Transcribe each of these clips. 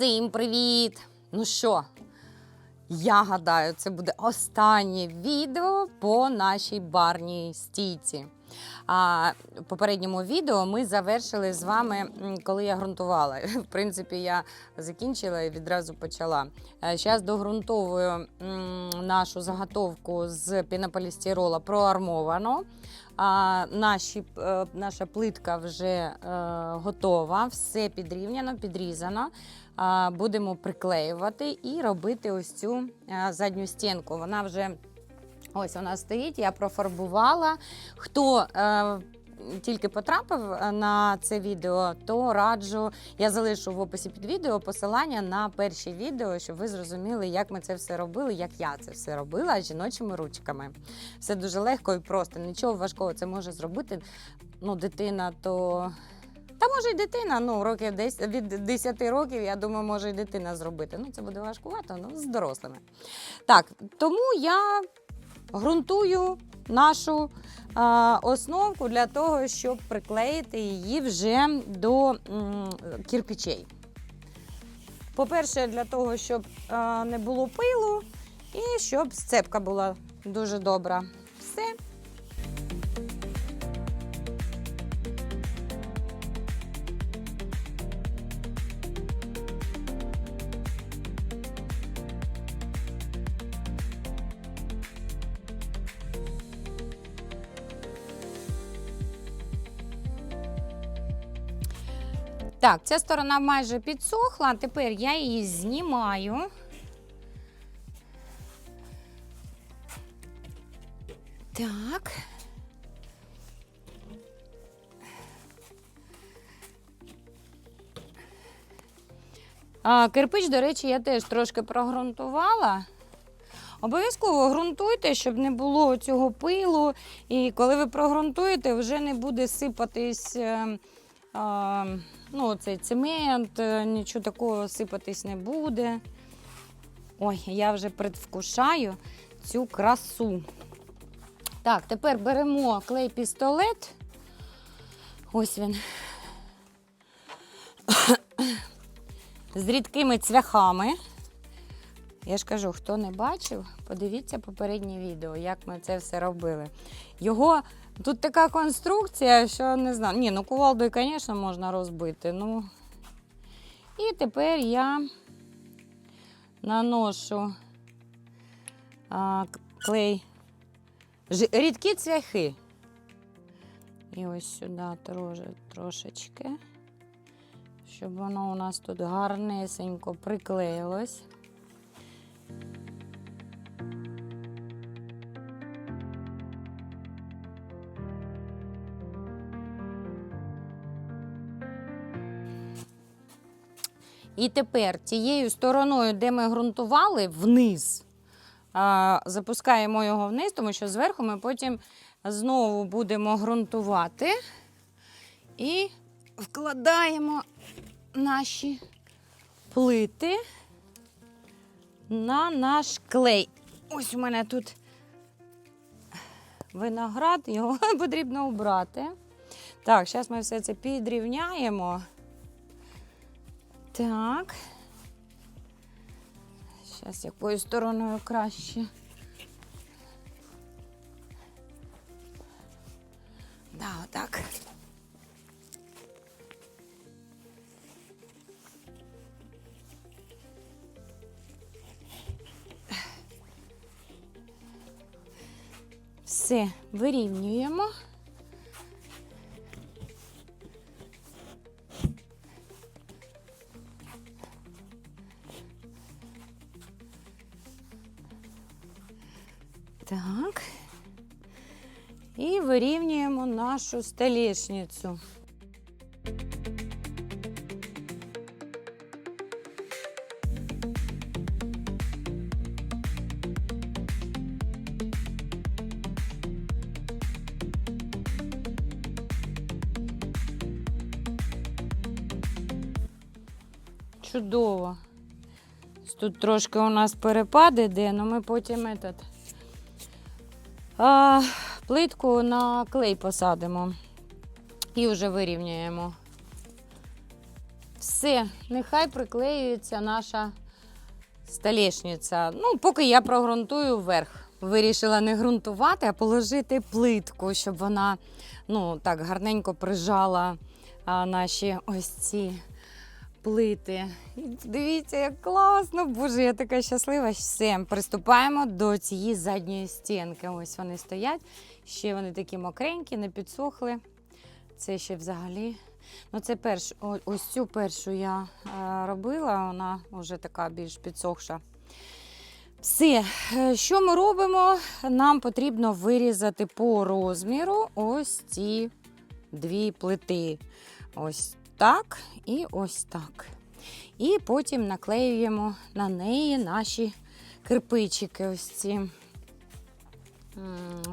Всім привіт! Ну що, я гадаю, це буде останнє відео по нашій барній стійці. А в попередньому відео ми завершили з вами, коли я ґрунтувала. В принципі, я закінчила і відразу почала. Зараз догрунтовую нашу заготовку з пінополістирола проармовано. А, наші, е, наша плитка вже е, готова, все підрівняно, підрізано. Будемо приклеювати і робити ось цю е, задню стінку. Вона вже ось вона стоїть, я профарбувала. Хто е, тільки потрапив на це відео, то раджу. Я залишу в описі під відео посилання на перші відео, щоб ви зрозуміли, як ми це все робили, як я це все робила жіночими ручками. Все дуже легко і просто. Нічого важкого це може зробити. Ну, дитина то. Та може й дитина, ну років десь від 10 років, я думаю, може й дитина зробити. Ну, це буде важкувато, ну з дорослими. Так, тому я ґрунтую нашу а, основку для того, щоб приклеїти її вже до м, кірпічей. По-перше, для того, щоб а, не було пилу і щоб сцепка була дуже добра. Все. Так, ця сторона майже підсохла. Тепер я її знімаю. Так. А, кирпич, до речі, я теж трошки прогрунтувала. Обов'язково ґрунтуйте, щоб не було цього пилу. І коли ви прогрунтуєте, вже не буде сипатись. Ну, цей цемент, е, нічого такого сипатись не буде. Ой, я вже предвкушаю цю красу. Так, тепер беремо клей-пістолет. Ось він. З рідкими цвяхами. Я ж кажу, хто не бачив, подивіться попереднє відео, як ми це все робили. Його Тут така конструкція, що не знаю. Ні, ну кувалдою, звісно, можна розбити. Ну. І тепер я наношу а, клей. Рідкі цвяхи. І ось сюди трош, трошечки, щоб воно у нас тут гарнесенько приклеїлось. І тепер тією стороною, де ми ґрунтували, вниз, запускаємо його вниз, тому що зверху ми потім знову будемо ґрунтувати і вкладаємо наші плити на наш клей. Ось у мене тут виноград, його потрібно обрати. Так, зараз ми все це підрівняємо. Так. Зараз якою стороною краще. Да, отак. Все, вирівнюємо. Так. І вирівнюємо нашу столішницю. Тут трошки у нас перепад іде, але ми потім этот, а, плитку на клей посадимо і вже вирівняємо. Все, нехай приклеюється наша столешниця. Ну, поки я прогрунтую вверх. Вирішила не ґрунтувати, а положити плитку, щоб вона ну, так гарненько прижала а, наші ось ці плити. Дивіться, як класно! Боже, я така щаслива. Все, приступаємо до цієї задньої стінки. Ось вони стоять. Ще вони такі мокренькі, не підсохли. Це ще взагалі. Ну, це перш, ось цю першу я е, робила, вона вже така більш підсохша. Все, Е, що ми робимо? Нам потрібно вирізати по розміру ось ці дві плити. Ось так і ось так. І потім наклеюємо на неї наші кирпичики. Ось ці.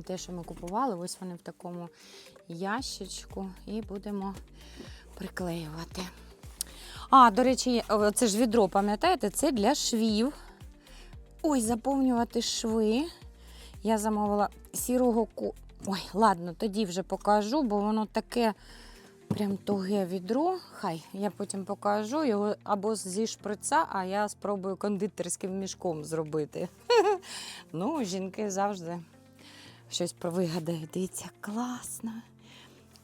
Те, що ми купували, ось вони в такому ящичку, і будемо приклеювати. А, до речі, це ж відро, пам'ятаєте, це для швів. Ой, заповнювати шви. Я замовила сірого ку. Ой, ладно, тоді вже покажу, бо воно таке прям туге відро. Хай я потім покажу його або зі шприца, а я спробую кондитерським мішком зробити. Ну, жінки завжди щось провигадають. Дивіться, класно.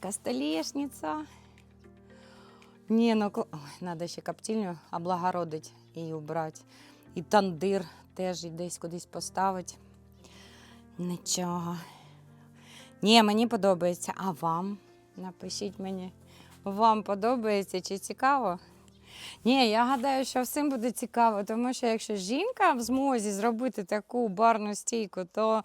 Кастелешниця. Ні, ну треба ще коптильню облагородити і убрати. І тандир теж і десь кудись поставити. Нічого. Ні, мені подобається. А вам? Напишіть мені, вам подобається чи цікаво? Ні, я гадаю, що всім буде цікаво, тому що якщо жінка в змозі зробити таку барну стійку, то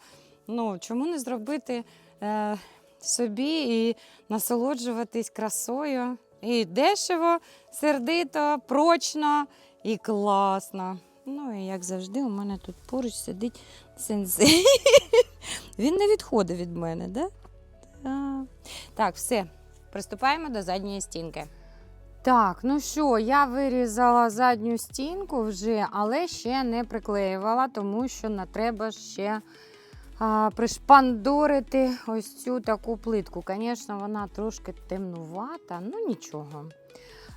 ну, чому не зробити е, собі і насолоджуватись красою? І дешево, сердито, прочно і класно. Ну і як завжди, у мене тут поруч сидить сенсей. Він не відходить від мене, да? Так. Все. Приступаємо до задньої стінки. Так, ну що, я вирізала задню стінку вже, але ще не приклеювала, тому що не треба ще а, пришпандорити ось цю таку плитку. Звісно, вона трошки темнувата, ну нічого.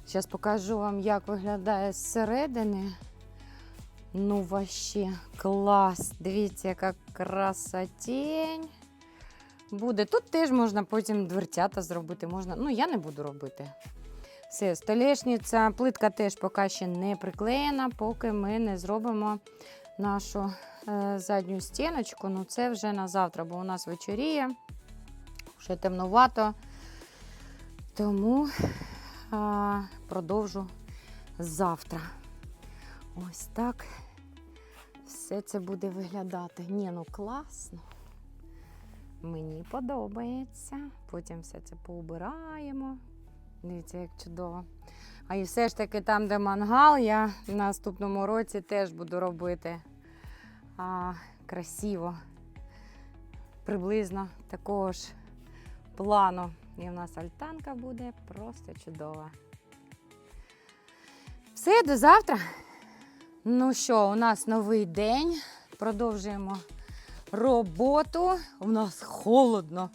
Зараз покажу вам, як виглядає зсередини. Ну, вообще клас. Дивіться, яка красотень. Буде. Тут теж можна потім дверцята зробити. Можна. Ну, я не буду робити. Все, столешниця, плитка теж поки ще не приклеєна, поки ми не зробимо нашу е, задню стіночку. Ну, це вже на завтра, бо у нас вечоріє, вже темнувато. Тому е, продовжу завтра. Ось так все це буде виглядати. Ні, ну класно. Мені подобається. Потім все це поубираємо. Дивіться, як чудово. А і все ж таки там, де мангал, я в наступному році теж буду робити а, красиво. Приблизно такого ж плану. І в нас альтанка буде просто чудова. Все, до завтра. Ну що, у нас новий день. Продовжуємо роботу. У нас холодно.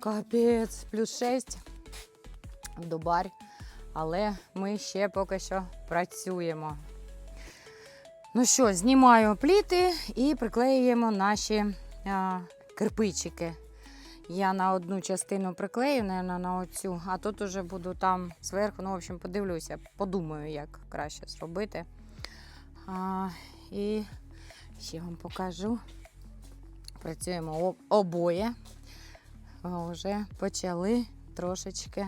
Капець, плюс 6 в Дубарь. Але ми ще поки що працюємо. Ну що, знімаю пліти і приклеюємо наші а, кирпичики. Я на одну частину приклею, наверное, на оцю, а тут уже буду там зверху. Ну, в общем, подивлюся, подумаю, як краще зробити. А, і ще вам покажу. Працюємо обоє. Вже почали трошечки.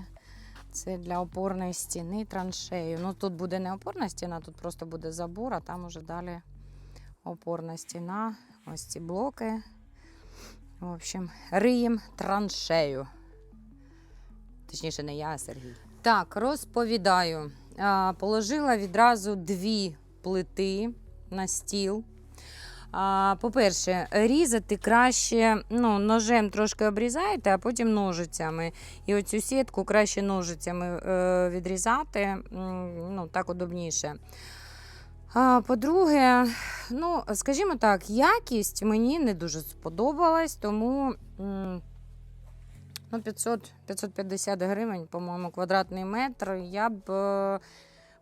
Це для опорної стіни траншею. Ну тут буде не опорна стіна, тут просто буде забор, а там уже далі опорна стіна. Ось ці блоки. В общем, риєм траншею. Точніше, не я, а Сергій. Так, розповідаю. Положила відразу дві плити на стіл. По-перше, різати краще ну, ножем трошки обрізаєте, а потім ножицями. І оцю сітку краще ножицями е, відрізати, ну, так удобніше. А, По-друге, ну, скажімо так, якість мені не дуже сподобалась, тому ну, 500, 550 гривень, по-моєму, квадратний метр. Я б е,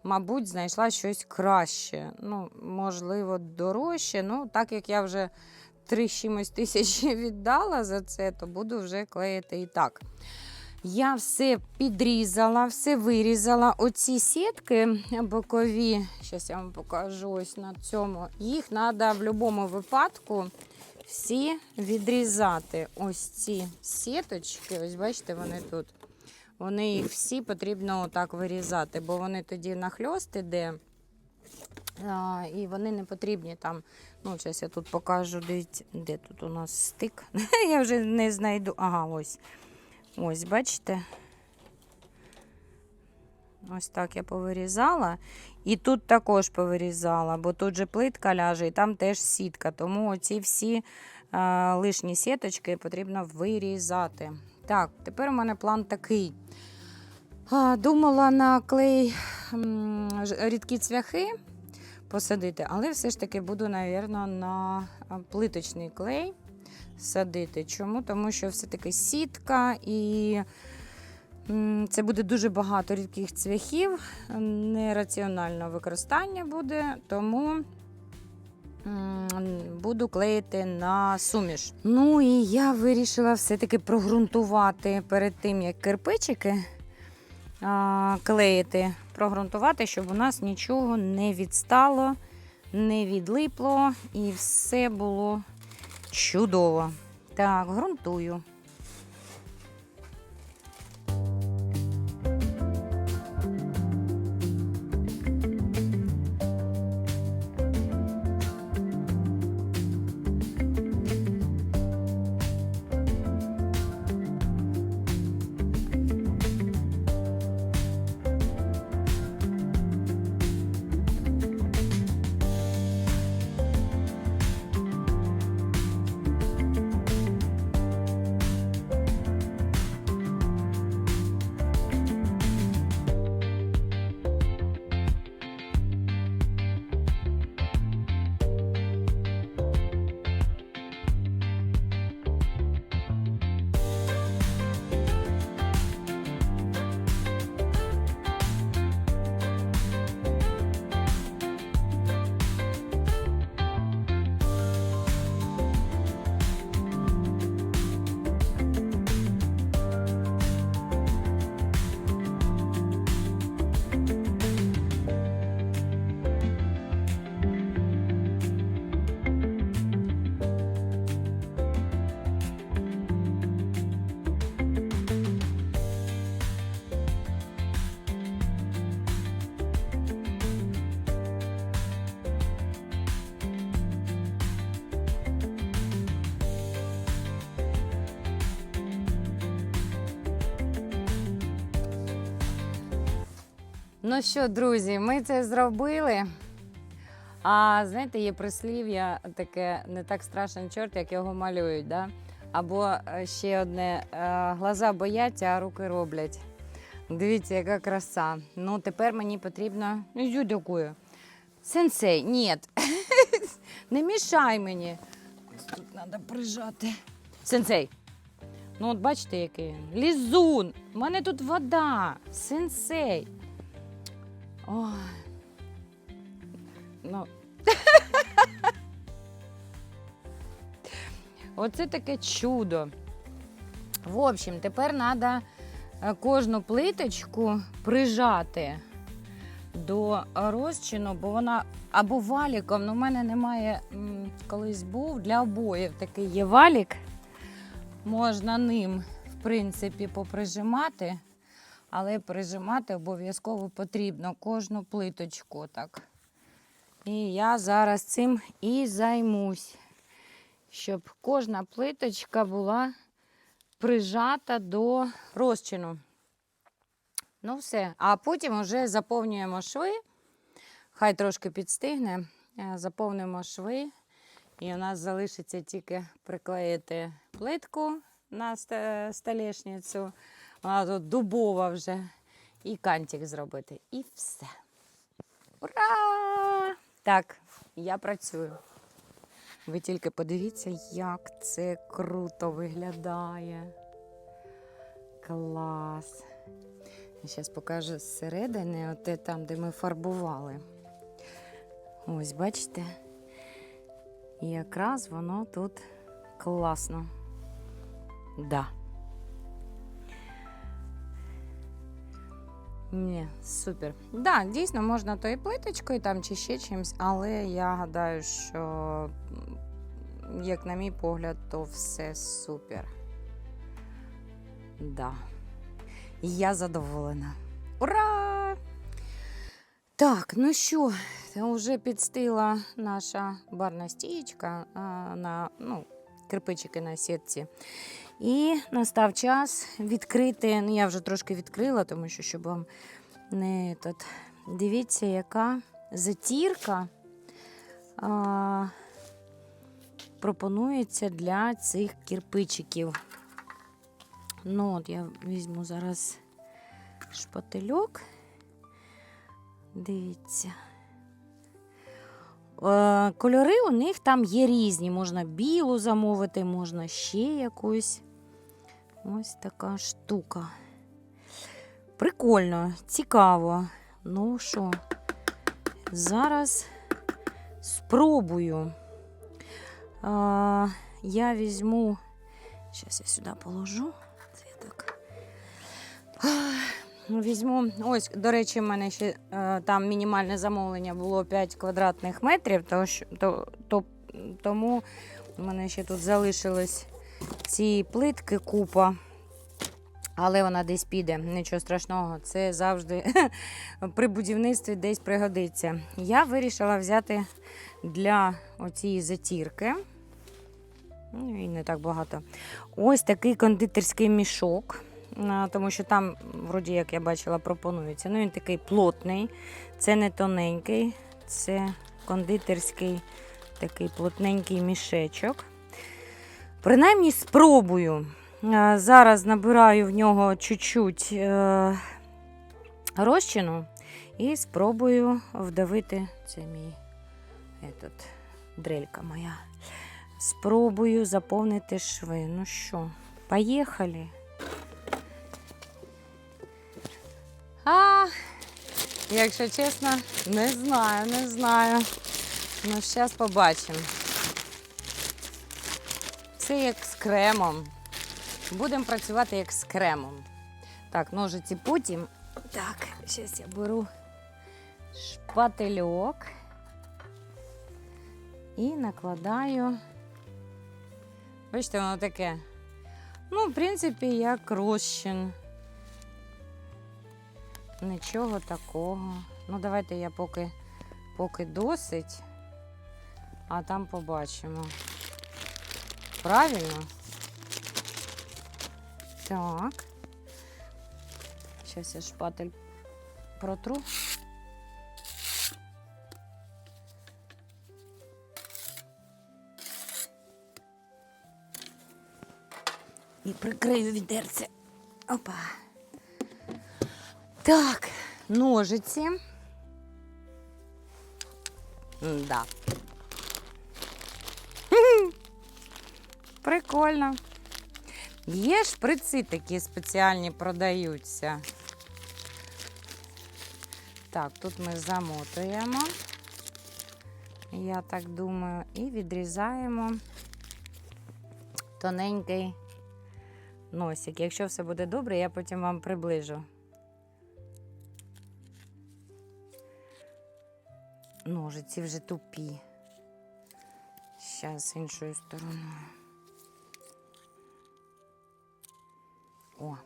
мабуть, знайшла щось краще. Ну, можливо, дорожче. Ну, так як я вже три чимось тисячі віддала за це, то буду вже клеїти і так. Я все підрізала, все вирізала. Оці сітки бокові, зараз я вам покажу ось на цьому. Їх треба в будь-якому випадку всі відрізати. Ось ці сіточки, ось бачите, вони тут. Вони їх всі потрібно отак вирізати, бо вони тоді нахльост іде. І вони не потрібні там. Ну, зараз я тут покажу, де тут у нас стик. я вже не знайду. Ага, ось. Ось, бачите? Ось так я повирізала. І тут також повирізала, бо тут же плитка ляже, і там теж сітка. Тому оці всі е, лишні сіточки потрібно вирізати. Так, тепер у мене план такий. Думала на клей рідкі цвяхи посадити, але все ж таки буду, напевно, на плиточний клей садити. Чому? Тому що все-таки сітка і це буде дуже багато рідких цвяхів, нераціональне використання буде, тому буду клеїти на суміш. Ну і я вирішила все-таки прогрунтувати перед тим, як кирпичики клеїти, прогрунтувати, щоб у нас нічого не відстало, не відлипло і все було чудово. Так, ґрунтую. Ну що, друзі, ми це зробили. А знаєте, є прислів'я таке не так страшен чорт, як його малюють. Да? Або е, ще одне: е, глаза бояться, а руки роблять. Дивіться, яка краса. Ну, тепер мені потрібно. Ну, дякую. Сенсей, ні. Не мішай мені. Тут треба прижати. Сенсей. Ну, от бачите, який він. Лізун. У мене тут вода. Сенсей. Ой. Ну. Оце таке чудо. В общем, тепер треба кожну плиточку прижати до розчину, бо вона або валіком, ну в мене немає, колись був для обоїв такий є валік. Можна ним, в принципі, поприжимати, але прижимати обов'язково потрібно кожну плиточку. так. І я зараз цим і займусь, щоб кожна плиточка була прижата до розчину. Ну, все. А потім вже заповнюємо шви. Хай трошки підстигне. Е, Заповнимо шви. І у нас залишиться тільки приклеїти плитку на столешницю. Вона тут дубова вже. І кантик зробити. І все. Ура! Так, я працюю. Ви тільки подивіться, як це круто виглядає. Клас. Зараз покажу зсередини, оте там, де ми фарбували. Ось, бачите? І якраз воно тут класно. Да. Ні, супер. Да, дійсно, можна то і плиточкою там чи ще чимось, але я гадаю, що, як на мій погляд, то все супер. Да. Я задоволена. Ура! Так, ну що, вже підстила наша барна стієчка на ну, кирпичики на сітці. І настав час відкрити. Ну, я вже трошки відкрила, тому що щоб вам не тут. Дивіться, яка затірка а, пропонується для цих кирпичиків. Ну, от я візьму зараз шпательок. Дивіться. Е, Кольори у них там є різні. Можна білу замовити, можна ще якусь. Ось така штука. Прикольно, цікаво. Ну що, зараз спробую. А, я візьму. Зараз я сюди положу. Це я так. Візьму. Ось, до речі, в мене ще е, там мінімальне замовлення було 5 квадратних метрів, то, що- то, то, тому в мене ще тут залишились ці плитки купа. Але вона десь піде, нічого страшного. Це завжди при будівництві десь пригодиться. Я вирішила взяти для оцієї затірки. Ну, і не так багато. Ось такий кондитерський мішок. Тому що там, вроді, як я бачила, пропонується. Ну, він такий плотний, це не тоненький, це кондитерський такий плотненький мішечок. Принаймні спробую. Е, Зараз набираю в нього чуть-чуть е, розчину і спробую вдавити. Це мій этот, дрелька моя. Спробую заповнити шви. Ну що, поїхали. А, якщо чесно, не знаю, не знаю. Ну, зараз побачимо. Це як з кремом. Будемо працювати як з кремом. Так, ножиці потім. Так, зараз я беру шпательок і накладаю. Бачите, воно таке. Ну, в принципі, як розчин. Нічого такого. Ну, давайте я поки, поки досить, а там побачимо. Правильно? Так. Сейчас я шпатель протру. І прикрию відерце. Опа. Так, ножиці. Да. Прикольно. Є шприци такі спеціальні продаються. Так, тут ми замотуємо, я так думаю, і відрізаємо тоненький носик. Якщо все буде добре, я потім вам приближу. Ножиці вже тупі. Зараз іншою стороною. О.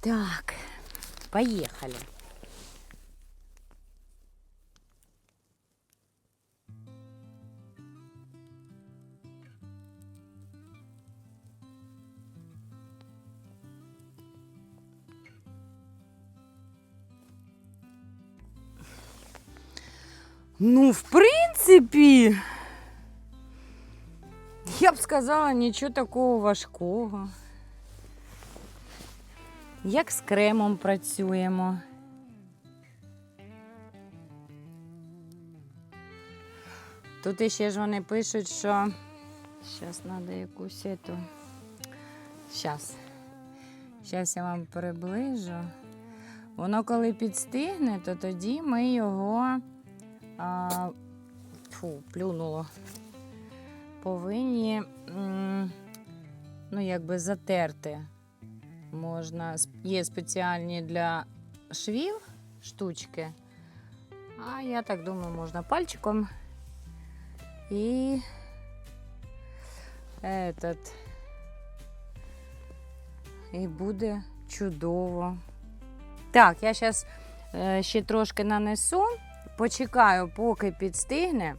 Так, поехали. Ну, в принципі, я б сказала, нічого такого важкого. Як з кремом працюємо. Тут іще ж вони пишуть, що зараз треба якусь ету. Зараз. Зараз я вам приближу. Воно коли підстигне, то тоді ми його а, фу, плюнуло. Повинні ну, якби затерти. Можна, є спеціальні для швів штучки. А я так думаю, можна пальчиком і этот. І буде чудово. Так, я зараз ще трошки нанесу, почекаю, поки підстигне.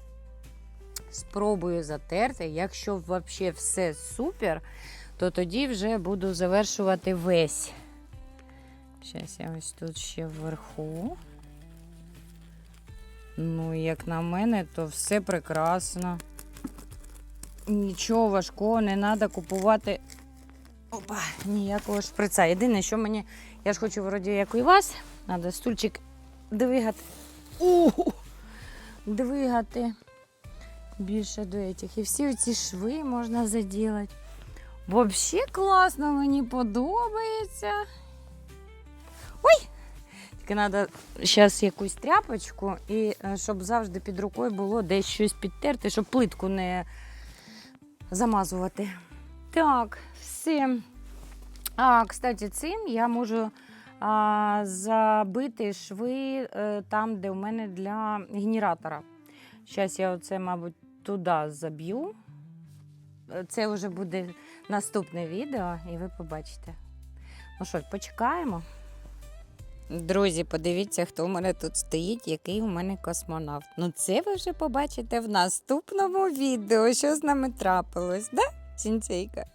Спробую затерти. Якщо взагалі все супер, то тоді вже буду завершувати весь. Зараз я ось тут ще вверху. Ну, як на мене, то все прекрасно. Нічого важкого не треба купувати. Опа, ніякого шприца. Єдине, що мені, я ж хочу вроді як і вас, треба стульчик двигати. У, двигати більше до этих. І всі ці шви можна заділати. Взагалі класно, мені подобається. Ой! Тільки треба зараз якусь тряпочку, і е, щоб завжди під рукою було десь щось підтерти, щоб плитку не замазувати. Так, все. А, кстати, цим я можу а, забити шви е, там, де у мене для генератора. Зараз я оце, мабуть, туди заб'ю. Е, Це вже буде наступне відео, і ви побачите. Ну що, почекаємо. Друзі, подивіться, хто у мене тут стоїть, який у мене космонавт. Ну, це ви вже побачите в наступному відео, що з нами трапилось, да, Сінцейка?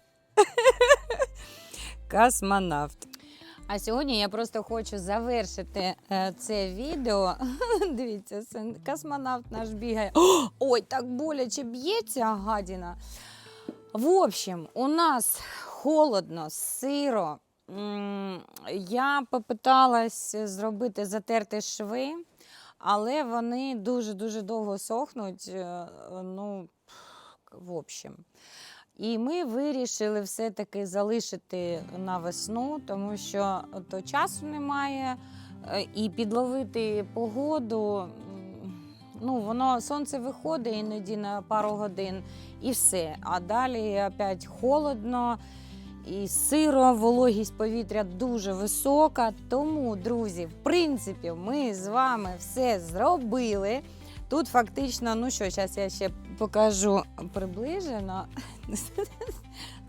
Космонавт. А сьогодні я просто хочу завершити е, це відео. Дивіться, космонавт наш бігає. Ой, так боляче б'ється гадіна. В общем, у нас холодно, сиро. Я попиталась зробити затерти шви, але вони дуже-дуже довго сохнуть. е, Ну, в общем. І ми вирішили все-таки залишити на весну, тому що то часу немає, е, і підловити погоду. Ну, воно сонце виходить іноді на пару годин і все. А далі опять холодно і сиро, вологість повітря дуже висока. Тому, друзі, в принципі, ми з вами все зробили. Тут фактично, ну що, зараз я ще покажу приближено.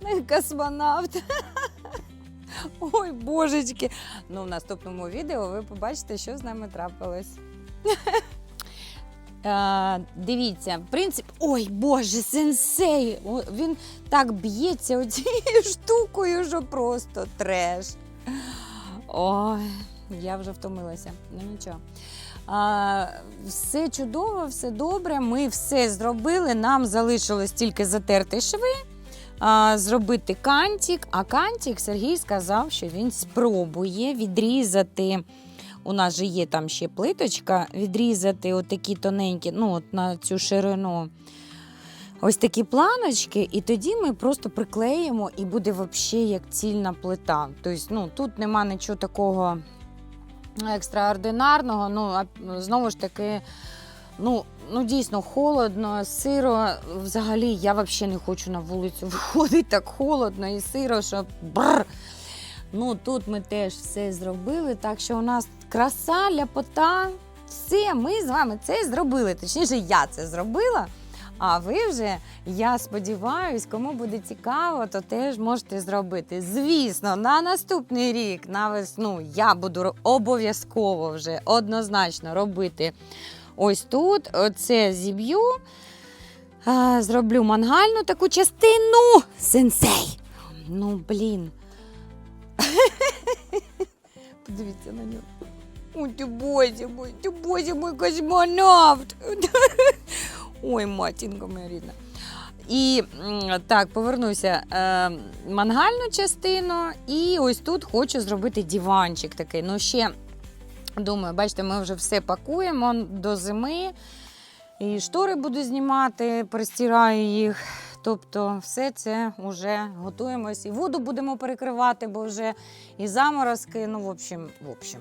Ну, Космонавт. Ой, божечки. Ну, в наступному відео ви побачите, що з нами трапилось. Е, дивіться, в принципі, ой Боже, сенсей! Він так б'ється оцією штукою, що просто треш. Ой, я вже втомилася. Ну нічого. Все чудово, все добре. Ми все зробили. Нам залишилось тільки затерти шви, зробити кантик. А кантик Сергій сказав, що він спробує відрізати. У нас же є там ще плиточка, відрізати отакі тоненькі, ну, от на цю ширину. Ось такі планочки, і тоді ми просто приклеїмо і буде взагалі як цільна плита. Тобто, ну, тут нема нічого такого екстраординарного. Ну, а, знову ж таки, ну, ну дійсно холодно, сиро. Взагалі, я взагалі не хочу на вулицю виходити так холодно і сиро, що бррр. Ну, тут ми теж все зробили, так що у нас краса, ляпота. Все, ми з вами це зробили. Точніше, я це зробила. А ви вже, я сподіваюсь, кому буде цікаво, то теж можете зробити. Звісно, на наступний рік, на весну, я буду обов'язково вже однозначно робити ось тут. Оце зіб'ю. Зроблю мангальну таку частину. Сенсей. Ну, блін. Подивіться на нього. Ой, ти бозі мой, ти бозі мой космонавт. Ой, матінка моя рідна. І так, повернуся. Е, мангальну частину, і ось тут хочу зробити диванчик такий. Ну, ще думаю, бачите, ми вже все пакуємо до зими. І штори буду знімати, перестираю їх. Тобто, все це вже готуємось. І воду будемо перекривати, бо вже і заморозки. Ну, в общем, в общем.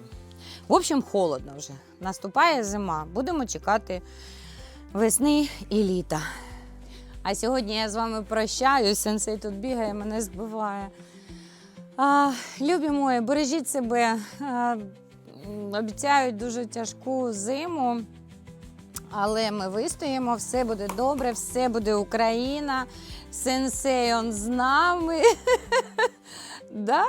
В общем, холодно вже. Наступає зима. Будемо чекати весни і літа. А сьогодні я з вами прощаюсь. Сенсей тут бігає, мене збиває. А, любі мої, бережіть себе. А, обіцяють дуже тяжку зиму. Але ми вистоїмо, все буде добре, все буде Україна. Сенсей он з нами. да?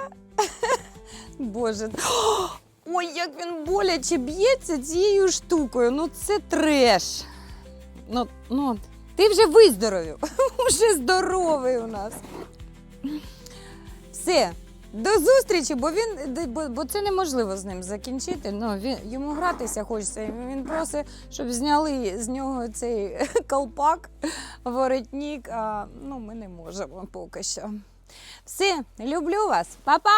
Боже. Ой, як він боляче б'ється цією штукою. Ну це треш. Ну, ну, ти вже виздоровів. Вже здоровий у нас. Все. До зустрічі, бо він бо, бо це неможливо з ним закінчити. Ну, він, йому гратися хочеться. Він просить, щоб зняли з нього цей колпак, воротник. А ну, ми не можемо поки що. Все, люблю вас. Па-па!